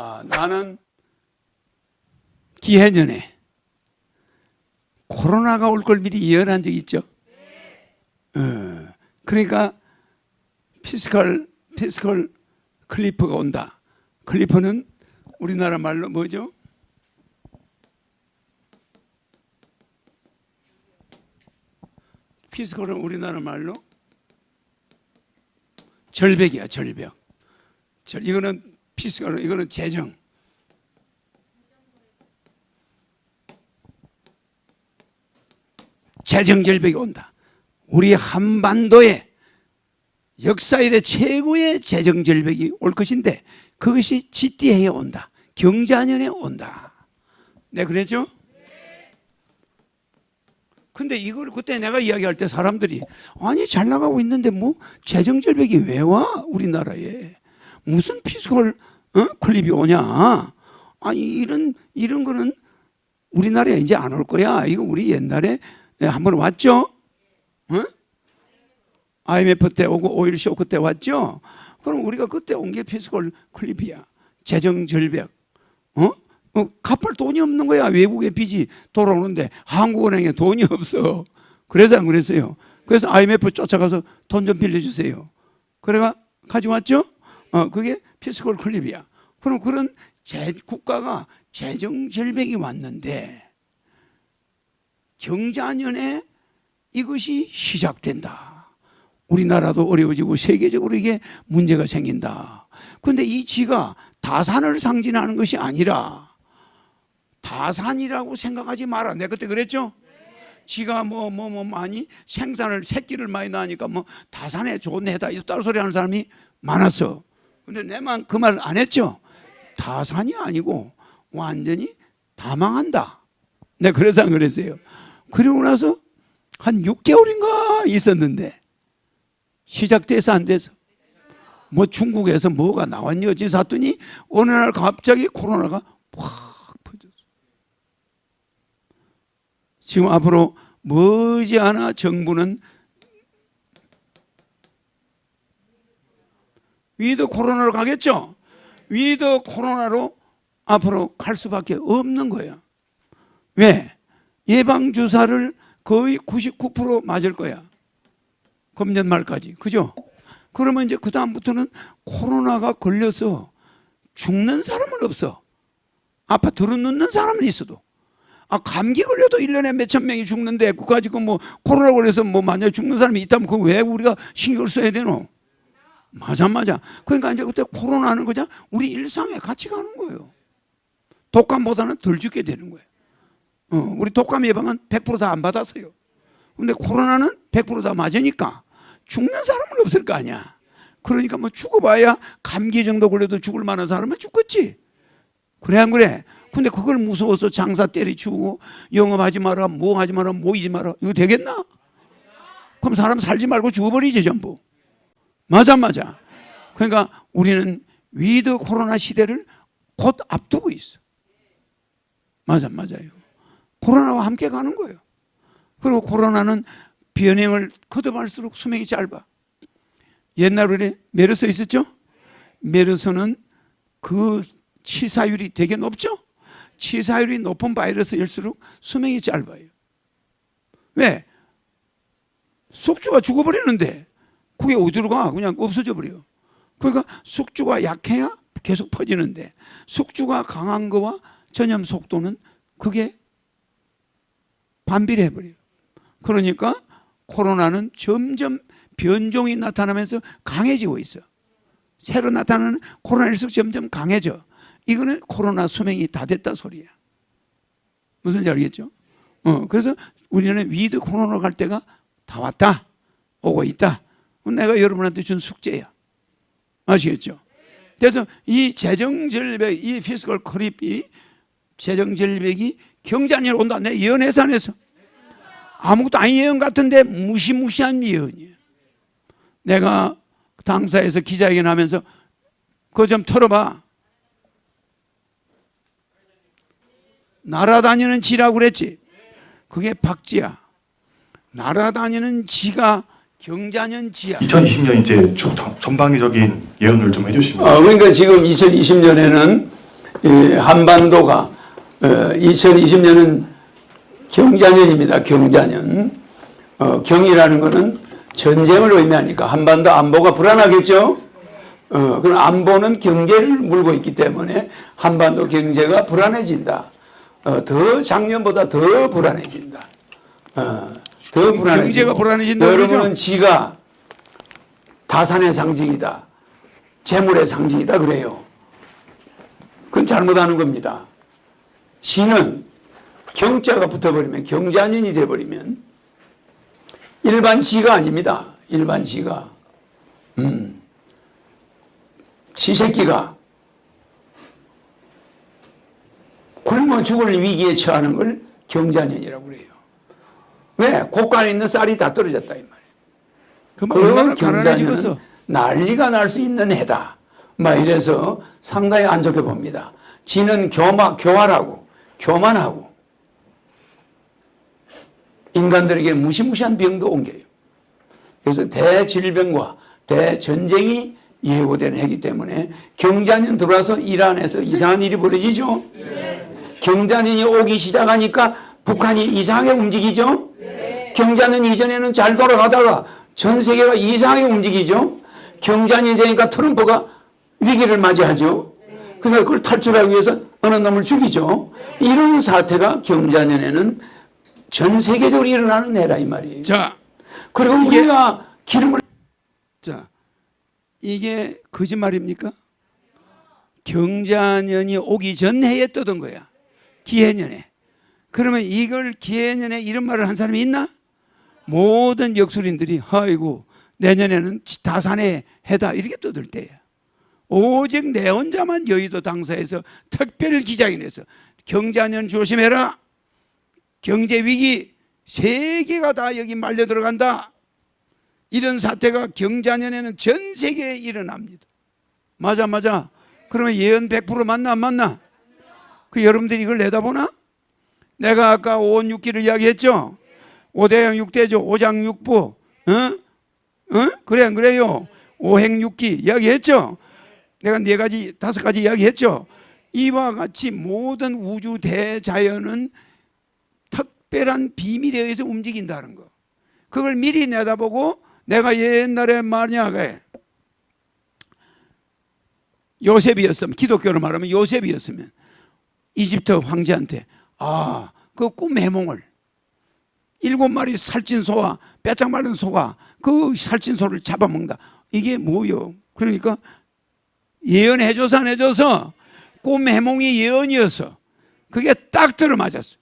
자, 나는 기해년에 코로나가 올 걸 미리 예언한 적 있죠? 어, 그러니까 피스컬 피스컬 클리프가 온다. 클리프는 우리나라 말로 뭐죠? 피스컬은 우리나라 말로 절벽이야 절벽. 절 이거는 피스컬 이거는 재정. 재정 절벽이 온다. 우리 한반도에 역사 이래 최고의 재정 절벽이 올 것인데 그것이 지띠해에 온다. 경자년에 온다. 네, 그랬죠? 근데 이걸 그때 내가 이야기할 때 사람들이 아니 잘 나가고 있는데 뭐 재정 절벽이 왜 와 우리나라에 무슨 피스컬 어? 클립이 오냐 아니 이런 이런 거는 우리나라에 이제 안 올 거야 이거 우리 옛날에 한 번 왔죠 어? IMF 때 오고 오일 쇼크 때 왔죠 그럼 우리가 그때 온 게 피스컬 클립이야 재정 절벽 어? 어, 갚을 돈이 없는 거야. 외국의 빚이 돌아오는데 한국은행에 돈이 없어. 그래서 안 그랬어요. 그래서 IMF 쫓아가서 돈 좀 빌려주세요. 그래가 가져왔죠? 어, 그게 피스컬 클립이야. 그럼 그런 재, 국가가 재정 절벽이 왔는데 경자년에 이것이 시작된다. 우리나라도 어려워지고 세계적으로 이게 문제가 생긴다. 근데 이 지가 다산을 상징하는 것이 아니라 다산이라고 생각하지 마라. 내가 그때 그랬죠? 지가 뭐 뭐 뭐 많이 생산을 새끼를 많이 낳으니까 뭐 다산에 좋은 해다 이 따로 소리 하는 사람이 많았어. 근데 내만 그 말 안 했죠? 다산이 아니고 완전히 다 망한다. 내 그래서 안 그랬어요. 그리고 나서 한 6개월인가 있었는데 시작돼서 안 돼서 뭐 중국에서 뭐가 나왔니 어찌 샀더니 어느 날 갑자기 코로나가 확 퍼졌어. 지금 앞으로 머지않아 정부는 위드 코로나로 가겠죠? 위드 코로나로 앞으로 갈 수밖에 없는 거야. 왜? 예방 주사를 거의 99% 맞을 거야. 금년 말까지. 그죠? 그러면 이제 그 다음부터는 코로나가 걸려서 죽는 사람은 없어. 아파트로 눕는 사람은 있어도. 아, 감기 걸려도 1년에 몇천 명이 죽는데, 그거 가지고 뭐, 코로나 걸려서 뭐, 만약에 죽는 사람이 있다면, 그거 왜 우리가 신경을 써야 되노? 맞아, 맞아. 그러니까 이제 그때 코로나는 그냥 우리 일상에 같이 가는 거예요. 독감보다는 덜 죽게 되는 거예요. 어, 우리 독감 예방은 100%다 안 받았어요. 근데 코로나는 100%다 맞으니까 죽는 사람은 없을 거 아니야. 그러니까 뭐 죽어봐야 감기 정도 걸려도 죽을 만한 사람은 죽겠지. 그래 안 그래? 근데 그걸 무서워서 장사 때리치고 영업하지 마라, 뭐 하지 마라, 모이지 마라. 이거 되겠나? 그럼 사람 살지 말고 죽어버리지 전부. 맞아 맞아. 그러니까 우리는 위드 코로나 시대를 곧 앞두고 있어. 맞아 맞아요. 코로나와 함께 가는 거예요. 그리고 코로나는 변형을 거듭할수록 수명이 짧아. 옛날 우리 메르스 있었죠? 메르스는 그 치사율이 되게 높죠? 치사율이 높은 바이러스일수록 수명이 짧아요. 왜? 숙주가 죽어버리는데 그게 어디로 가? 그냥 없어져 버려. 그러니까 숙주가 약해야 계속 퍼지는데 숙주가 강한 거와 전염 속도는 그게 반비례해 버려요. 그러니까 코로나는 점점 변종이 나타나면서 강해지고 있어. 새로 나타나는 코로나19 점점 강해져. 이거는 코로나 수명이 다 됐다 소리야. 무슨지 알겠죠? 어, 그래서 우리는 위드 코로나 갈 때가 다 왔다. 오고 있다. 내가 여러분한테 준 숙제야. 아시겠죠? 그래서 이 재정절벽, 이 피스컬 크립이 재정절벽이 경자년 온다. 내 했어. 아무것도 아닌 예언 같은데 무시무시한 예언이에요. 내가 당사에서 기자회견 하면서 그거 좀 털어봐. 날아다니는 지라고 그랬지. 그게 박지야. 날아다니는 지가 경자년 지야. 2020년 이제 주- 전방위적인 예언을 좀 해주시면 어, 그러니까 지금 2020년에는 이 한반도가 2020년은 경자년입니다. 경자년. 어, 경이라는 것은 전쟁을 의미하니까 한반도 안보가 불안하겠죠. 어, 그럼 안보는 경제를 물고 있기 때문에 한반도 경제가 불안해진다. 어, 더 작년보다 더 불안해진다. 어, 더 불안해진다. 경제가 불안해진다는 여러분은 거죠? 지가 다산의 상징이다. 재물의 상징이다 그래요. 그건 잘못하는 겁니다. 지는 경자가 붙어버리면 경자년이 돼버리면 일반 지가 아닙니다. 일반 지가. 음. 지 새끼가 굶어 죽을 위기에 처하는 걸 경자년이라고 그래요. 왜? 곳간에 있는 쌀이 다 떨어졌다 이 말이에요. 그럼 얼마나 그 가난해지겠어? 난리가 날 수 있는 해다. 막 이래서 상당히 안 좋게 봅니다. 지는 교마, 교활하고 교만하고 인간들에게 무시무시한 병도 옮겨요. 그래서 대질병과 대전쟁이 예고되는 해기 때문에 경자년 들어와서 이란에서 이상한 일이 벌어지죠. 경자년이 오기 시작하니까 북한이 이상하게 움직이죠. 경자년 이전에는 잘 돌아가다가 전 세계가 이상하게 움직이죠. 경자년이 되니까 트럼프가 위기를 맞이하죠. 그러니까 그걸 탈출하기 위해서 어느 놈을 죽이죠. 이런 사태가 경자년에는 전 세계적으로 일어나는 해라 이 말이에요. 자, 그리고 우리가 기름을 자, 이게 거짓말입니까? 경자년이 오기 전 해에 떠든 거야. 기해년에. 그러면 이걸 기해년에 이런 말을 한 사람이 있나? 모든 역술인들이 아이고 내년에는 다산의 해다 이렇게 떠들 때야. 오직 내 혼자만 여의도 당사에서 특별 내서 경자년 조심해라. 경제 위기 세계가 다 여기 말려 들어간다. 이런 사태가 경자년에는 전 세계에 일어납니다. 맞아 맞아. 그러면 예언 100% 맞나 안 맞나? 그 여러분들이 이걸 내다보나? 내가 아까 5원 6기를 이야기했죠. 5대양 6대죠. 5장 6부. 어? 어? 그래 안 그래요? 5행 6기 이야기했죠. 내가 네 가지 다섯 가지 이야기했죠. 이와 같이 모든 우주 대자연은 특별한 비밀에 의해서 움직인다는 거. 그걸 미리 내다보고 내가 옛날에 만약에 요셉이었으면 기독교로 말하면 요셉이었으면 이집트 황제한테 아 그 꿈 해몽을 일곱 마리 살찐 소와 빼짝 마른 소가 그 살찐 소를 잡아먹는다 이게 뭐요? 그러니까 예언해줘서 안 해줘서 꿈 해몽이 예언이어서 그게 딱 들어맞았어.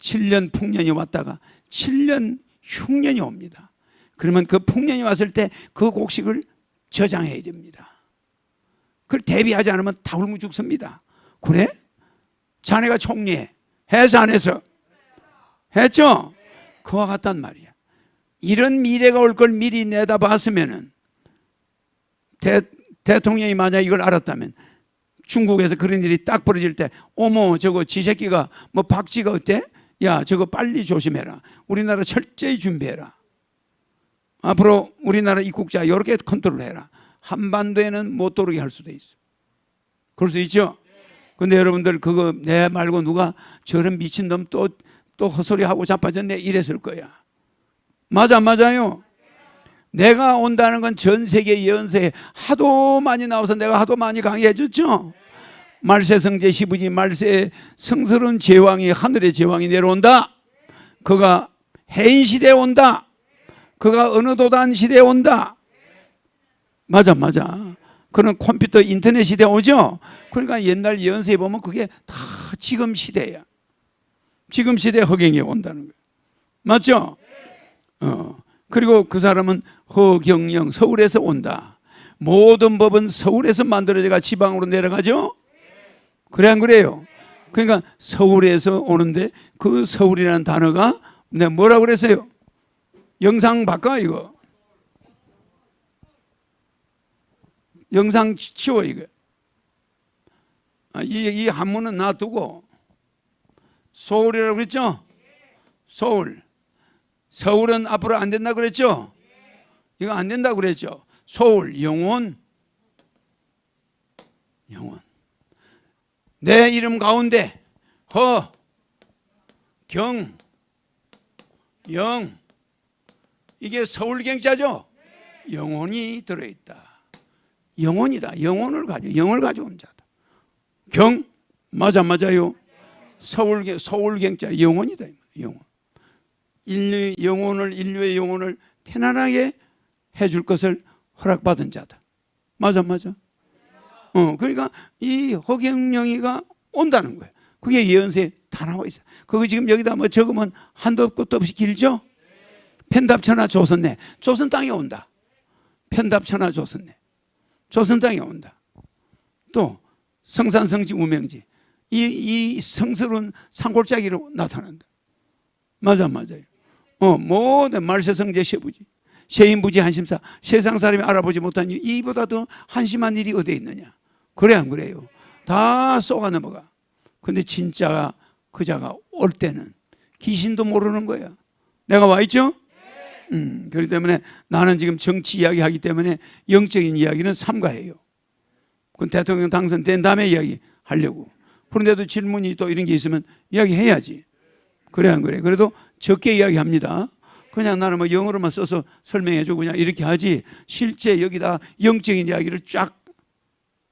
7년 풍년이 왔다가 7년 흉년이 옵니다. 그러면 그 풍년이 왔을 때 그 곡식을 저장해야 됩니다. 그걸 대비하지 않으면 다 굶어 죽습니다. 그래? 자네가 총리해. 해서 안 해서? 했죠? 그와 같단 말이야. 이런 미래가 올 걸 미리 내다 봤으면은 대, 대통령이 만약 이걸 알았다면 중국에서 그런 일이 딱 벌어질 때 어머 저거 지 새끼가 뭐 박쥐가 어때? 야 저거 빨리 조심해라. 우리나라 철저히 준비해라. 앞으로 우리나라 입국자 이렇게 컨트롤해라. 한반도에는 못 들어오게 할 수도 있어. 그럴 수 있죠. 근데 여러분들 그거 내 말고 누가 저런 미친놈 또 또 헛소리 하고 자빠졌네 이랬을 거야. 맞아 안 맞아요. 내가 온다는 건 전 세계 예언서에 하도 많이 나와서 내가 하도 많이 강의해 줬죠. 말세 성제 시부지 말세 성스러운 제왕이 하늘의 제왕이 내려온다. 그가 해인 시대에 온다. 그가 어느 도단 시대에 온다. 맞아 맞아. 그런 컴퓨터 인터넷 시대 오죠. 그러니까 옛날 예언서에 보면 그게 다 지금 시대야. 지금 시대 허경이 온다는 거예요. 맞죠? 어. 그리고 그 사람은 허경영 서울에서 온다. 모든 법은 서울에서 만들어져가 지방으로 내려가죠. 그래 안 그래요? 그러니까 서울에서 오는데 그 서울이라는 단어가 내가 뭐라 그랬어요? 영상 바꿔 이거. 영상 치워 이거. 아, 이, 이 한문은 놔두고 서울이라고 그랬죠? 서울. 서울은 앞으로 안 된다 그랬죠? 이거 안 된다 그랬죠? 서울 영원 영원 내 이름 가운데 허, 경, 영 이게 서울 경자죠? 영혼이 들어 있다. 영혼이다. 영혼을 가져 영을 가져온 자다. 경 맞아 맞아요. 서울경 서울경자 영혼이다. 영혼. 인류 영혼을 인류의 영혼을 편안하게 해줄 것을 허락받은 자다. 맞아 맞아. 어 그러니까 이 허경영이가 온다는 거예요. 그게 예언서에 다 나와 있어. 그거 지금 여기다 뭐 적으면 한도 끝도 없이 길죠. 편답천하 조선내 조선 땅에 온다. 편답천하 조선내 조선 땅에 온다. 또 성산 성지 우명지 이, 이 성스러운 산골짜기로 나타난다. 맞아 맞아요. 어 모든 말세 성제 세부지 세인부지 한심사 세상 사람이 알아보지 못한 일 이보다 더 한심한 일이 어디에 있느냐. 그래 안 그래요? 다 쏘가 넘어가. 근데 진짜 그자가 올 때는 귀신도 모르는 거야. 내가 와 있죠? 음, 그렇기 때문에 나는 지금 정치 이야기 하기 때문에 영적인 이야기는 삼가해요. 그건 대통령 당선된 다음에 이야기 하려고. 그런데도 질문이 또 이런 게 있으면 이야기 해야지. 그래 안 그래? 그래도 적게 이야기합니다. 그냥 나는 뭐 영어로만 써서 설명해주고 그냥 이렇게 하지 실제 여기다 영적인 이야기를 쫙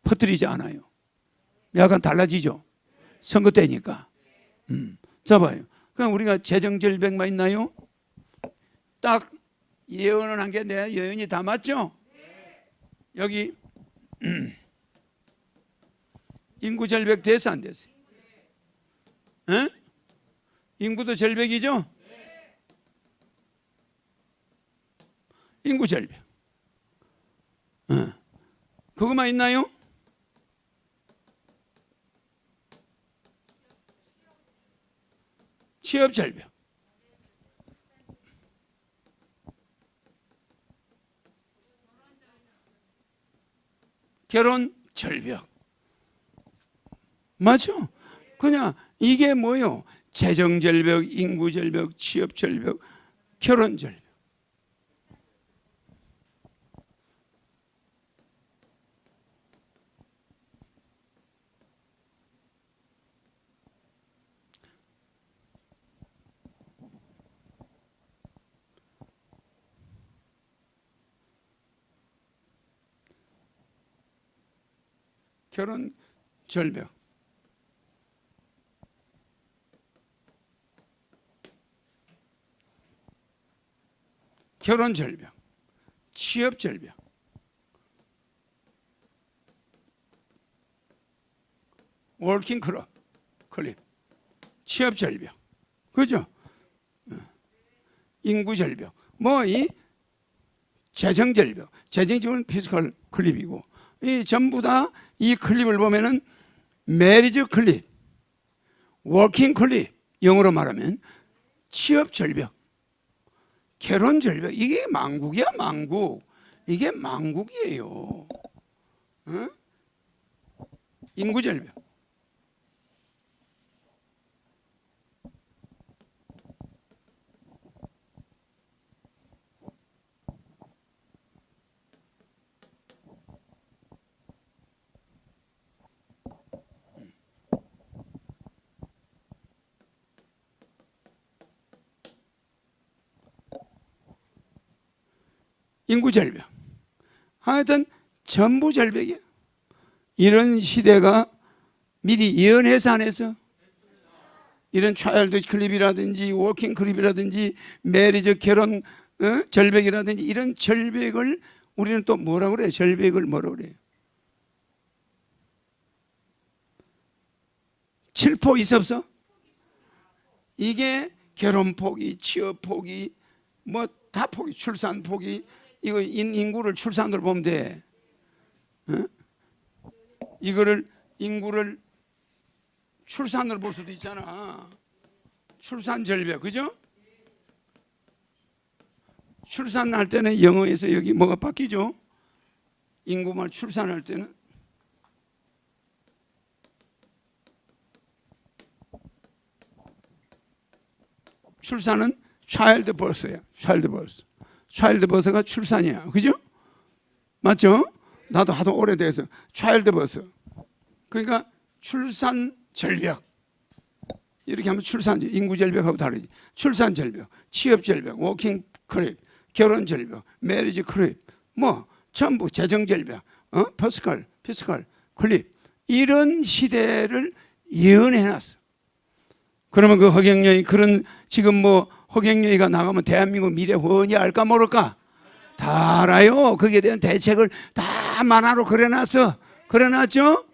퍼뜨리지 않아요. 약간 달라지죠. 선거 때니까. 음. 자 봐요. 그냥 우리가 재정 절벽만 있나요? 딱 예언을 한 게 내 예언이 다 맞죠? 여기 음. 인구 절벽 됐어 안 됐어? 에? 인구도 절벽이죠? 인구 절벽. 어. 그것만 있나요? 취업 절벽. 결혼 절벽. 맞죠? 그냥 이게 뭐요? 재정 절벽, 인구 절벽, 취업 절벽, 결혼 절벽. 결혼 절벽. 결혼 절벽, 취업 절벽, 월킹 클럽, 클립, 취업 절벽, 그죠? 어. 인구 절벽, 뭐 이 재정 절벽, 재정 절벽은 피지컬 클립이고 이 전부 다 이 클립을 보면은 메리지 클립, 워킹 클립, 영어로 말하면 취업 절벽, 결혼 절벽. 이게 망국이야 망국. 이게 망국이에요. 어? 인구 절벽 인구 절벽 하여튼 전부 절벽이야 이런 시대가 미리 예언해서 안 해서 이런 차일드 클립이라든지 워킹 클립이라든지 메리저 결혼 어? 절벽이라든지 이런 절벽을 우리는 또 뭐라 그래요? 절벽을 뭐라 그래요? 칠포 있었어? 이게 결혼 포기, 취업 포기, 뭐 다 포기, 출산 포기, 이거 인, 인구를 출산으로 보면 돼. 어? 이거를 인구를 출산으로 볼 수도 있잖아. 출산 절벽, 그죠? 출산할 때는 영어에서 여기 뭐가 바뀌죠? 인구만 출산할 때는 출산은 차일드 버스야. 차일드 버스. 차일드 버스가 출산이야. 그죠? 맞죠? 나도 하도 오래돼서 차일드 버스. 그러니까 출산 절벽 이렇게 하면 출산 인구 절벽하고 다르지. 출산 절벽, 취업 절벽, 워킹 크립, 결혼 절벽, 메리지 크립, 뭐 전부 재정 절벽, 어? 퍼스칼, 피스칼, 클립 이런 시대를 예언해 놨어. 그러면 그 허경영이 그런 지금 뭐 허경영이가 나가면 대한민국 미래 훤히 알까 모를까? 다 알아요. 거기에 대한 대책을 다 만화로 그려놨어. 그려놨죠?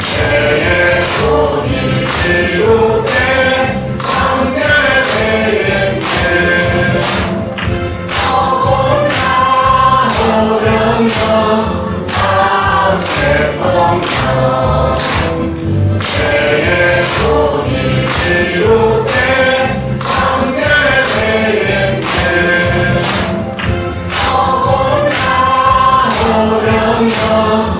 새해 소리 지. 허경영